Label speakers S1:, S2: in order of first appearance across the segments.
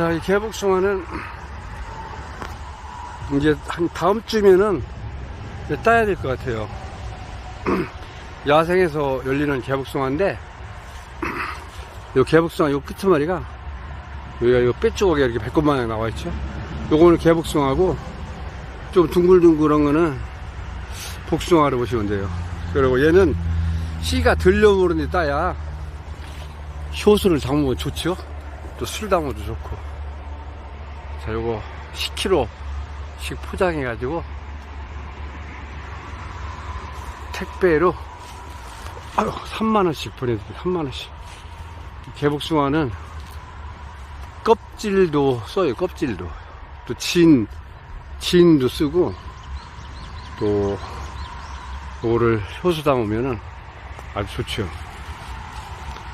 S1: 자, 이 개복숭아는 이제 한 다음 주면은 이제 따야 될 것 같아요. 야생에서 열리는 개복숭아인데, 요 개복숭아 요 끄트머리가 여기가 요 뼈조각에 이렇게 배꼽 마냥 나와 있죠. 요거는 개복숭아고 좀 둥글둥글한 거는 복숭아로 보시면 돼요. 그리고 얘는 씨가 들려오르는 데 따야 효수를 담으면 좋죠. 또 술 담아도 좋고. 자, 요거 10kg씩 포장해 가지고 택배로 아유 3만원씩 보내드립니다. 3만원씩. 개복숭아는 껍질도 써요. 껍질도. 또 진, 진도 쓰고 또 요거를 효수 담으면은 아주 좋죠.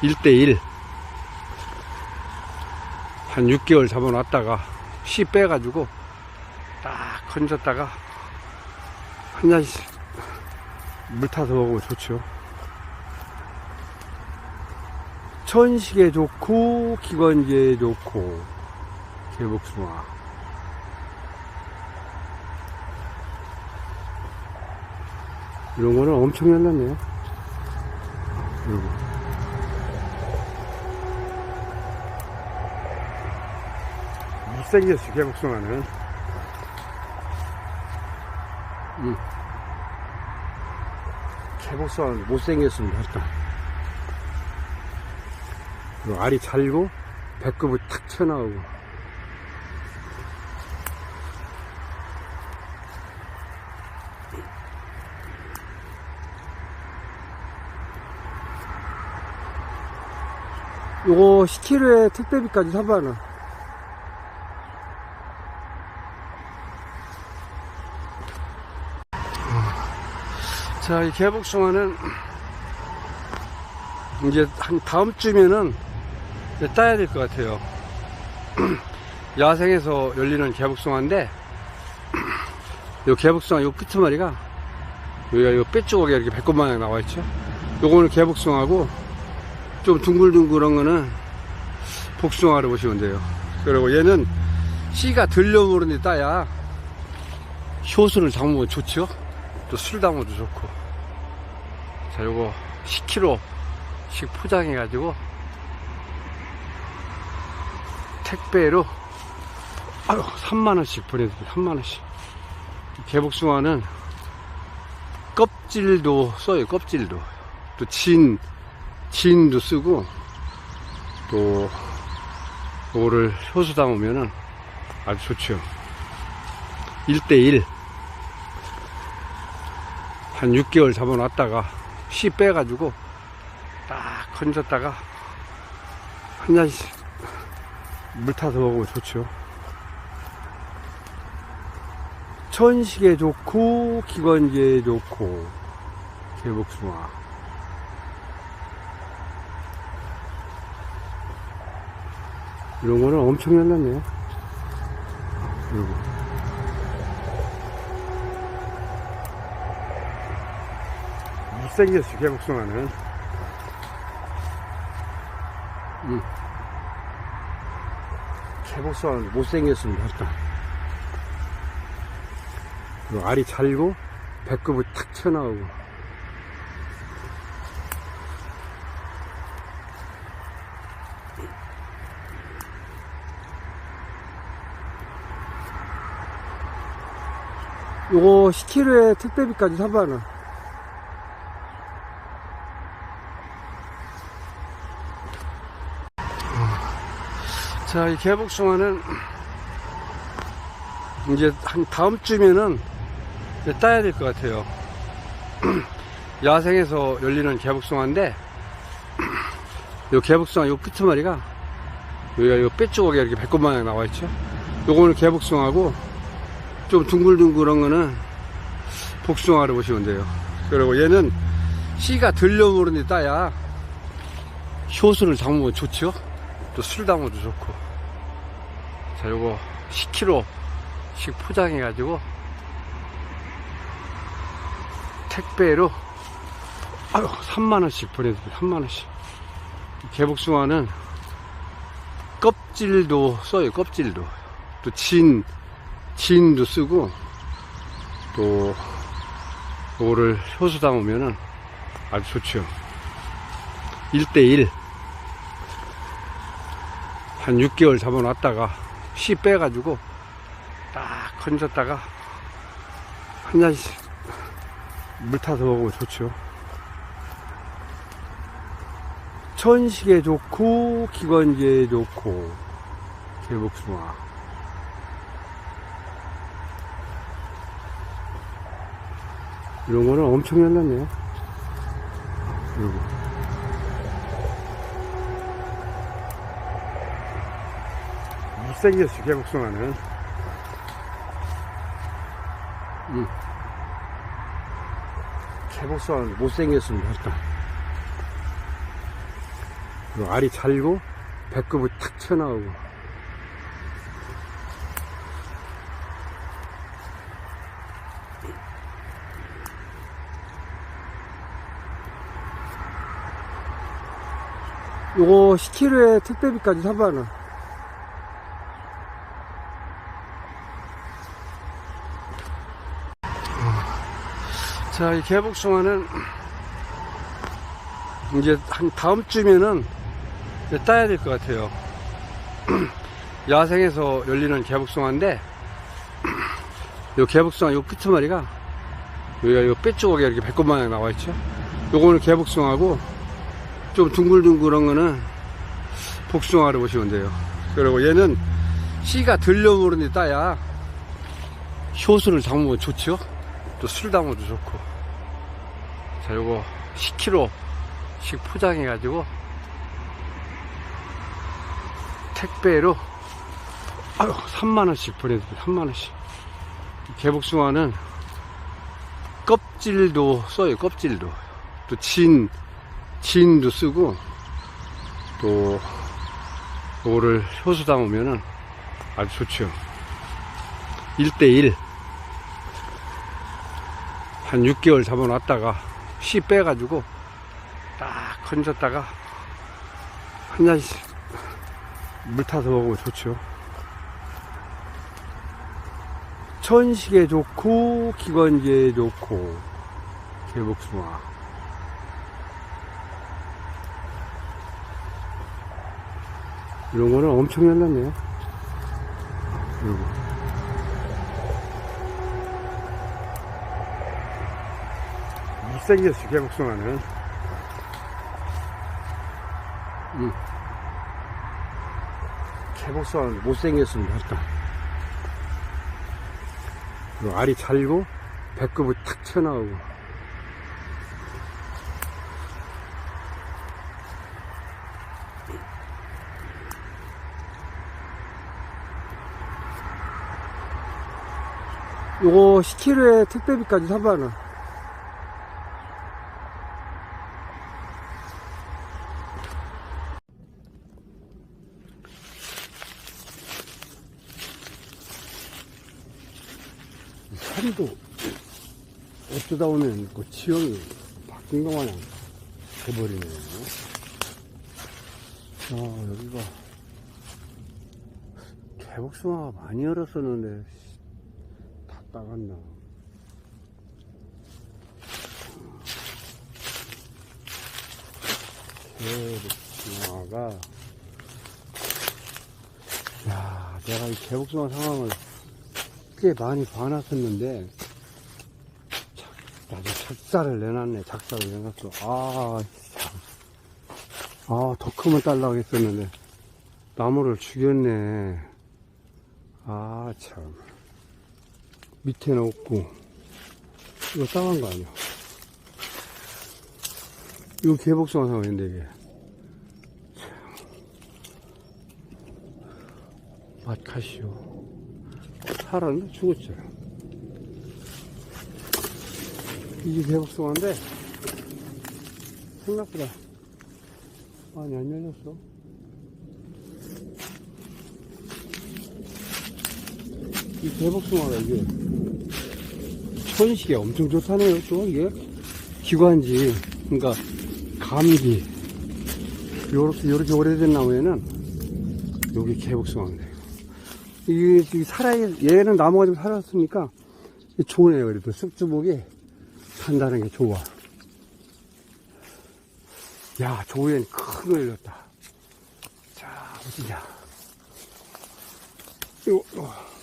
S1: 1대1 한 6개월 잡아놨다가 씨 빼가지고 딱 건졌다가 한 잔씩 물 타서 먹으면 좋죠. 천식에 좋고 기관지에 좋고 개복숭아 이런 거는 엄청 열렸네요. 그리고 못생겼어 개복숭아는 음. 개복숭아는 못생겼습니다. 일단 알이 잘고 배꼽이 탁 튀어나오고. 요거 10kg에 택배비까지 3만원 자, 이 개복숭아는 이제 한 다음 주면은 이제 따야 될 것 같아요. 야생에서 열리는 개복숭아인데, 요 개복숭아 요 끄트머리가 여기가 요 뼈조각에 이렇게 배꼽 마냥 나와 있죠. 요거는 개복숭아고 좀 둥글둥글한 거는 복숭아로 보시면 돼요. 그리고 얘는 씨가 들려오르는 데 따야 효수를 담으면 좋죠. 또술 담아도 좋고. 자, 요거 10kg씩 포장해 가지고 택배로 아유 3만원씩 보내드립니다. 3만원씩. 개복숭아는 껍질도 써요. 껍질도. 또 진, 진도 쓰고 또 요거를 효수 담으면은 아주 좋죠. 1대1 한 6개월 잡아놨다가 씨 빼가지고 딱 건졌다가 한 잔씩 물 타서 먹으면 좋죠. 천식에 좋고 기관지에 좋고 개복숭아 이런 거는 엄청 열렸네요. 그리고 못생겼어 개복숭아는. 음. 개복숭아는 못생겼습니다. 일단 그리고 알이 잘고 배꼽이 탁 튀어나오고. 요거 10kg에 택배비까지 3만원 자, 이 개복숭아는 이제 한 다음 주면은 이제 따야 될 것 같아요. 야생에서 열리는 개복숭아인데, 요 개복숭아 요 끄트머리가 여기가 요 뼈조각에 이렇게 배꼽 마냥 나와 있죠. 요거는 개복숭아고 좀 둥글둥글한 거는 복숭아로 보시면 돼요. 그리고 얘는 씨가 들려오르는 데 따야 효수를 담으면 좋죠. 또 술 담아도 좋고. 자, 요거 10kg씩 포장해 가지고 택배로 아유 3만원씩 보내드립니다. 3만원씩. 개복숭아는 껍질도 써요, 껍질도. 또 진, 진도 쓰고, 또, 요거를 효소 담으면은 아주 좋죠. 1대1. 한 6개월 잡아놨다가, 씨 빼가지고, 딱 건졌다가, 한 잔씩 물 타서 먹으면 좋죠. 천식에 좋고, 기관지에 좋고, 개복숭아. 이런 거는 엄청 열렸네요. 그리고. 못생겼어, 개복숭아는. 음. 못생겼습니다, 일단. 그리고 알이 잘고, 배꼽이 탁 튀어나오고. 요거 10kg에 택배비까지 3만원. 자, 이 개복숭아는 이제 한 다음 주면은 이제 따야 될 것 같아요. 야생에서 열리는 개복숭아인데, 요 개복숭아 요 끝머리가 여기가 요 뼈조각이 이렇게 배꼽 마냥 나와 있죠. 요거는 개복숭아고, 좀 둥글둥글한 거는 복숭아로 보시면 돼요. 그리고 얘는 씨가 들려오르는데 따야 효소를 담으면 좋죠. 또술 담아도 좋고. 자, 요거 10kg씩 포장해 가지고 택배로 아유 3만원씩 보내드립니다. 3만원씩. 개복숭아는 껍질도 써요. 껍질도. 또 진, 진도 쓰고 또 요거를 효소 담으면은 아주 좋죠 1대1 한 6개월 잡아놨다가 씨 빼가지고 딱 건졌다가 한 잔씩 물 타서 먹으면 좋죠 천식에 좋고 기관지에 좋고 개복숭아 이런 거는 엄청 열렸네요. 그리고. 못 생겼어, 개복숭아는. 음. 개복숭아는 못생겼습니다, 일단. 알이 잘고, 배꼽이 탁 튀어나오고. 요거 10kg에 택배비까지 3만원. 산도 어쩌다 보면 그 지형이 바뀐 것 마냥 돼버리네요. 아, 여기가 개복숭아가 많이 열었었는데 다 따갔나. 개복숭아가, 야, 내가 이 개복숭아 상황을 꽤 많이 봐놨었는데, 자, 나도 작사를 내놨네, 작사를 내놨어. 아, 참. 아, 더 크면 딸라고 했었는데, 나무를 죽였네. 아, 참. 밑에는 없고 이거 따간 거 아니야 이거 개복숭아 상황인데 이게 맛카시오 살았나 죽었죠. 이게 개복숭아인데 생각보다 많이 안 열렸어. 이 개복숭아가 이게. 천식에 엄청 좋다네요 또 이게. 기관지 그러니까 감기. 요렇게 요렇게 오래된 나무에는 여기 개복숭아인데. 이게, 이게 살아, 얘는 나무가 좀 살았으니까 좋네요. 그래도 쑥주목이 산다는 게 좋아. 야, 조엔 큰 거 열렸다. 자, 어디냐. 요, 요.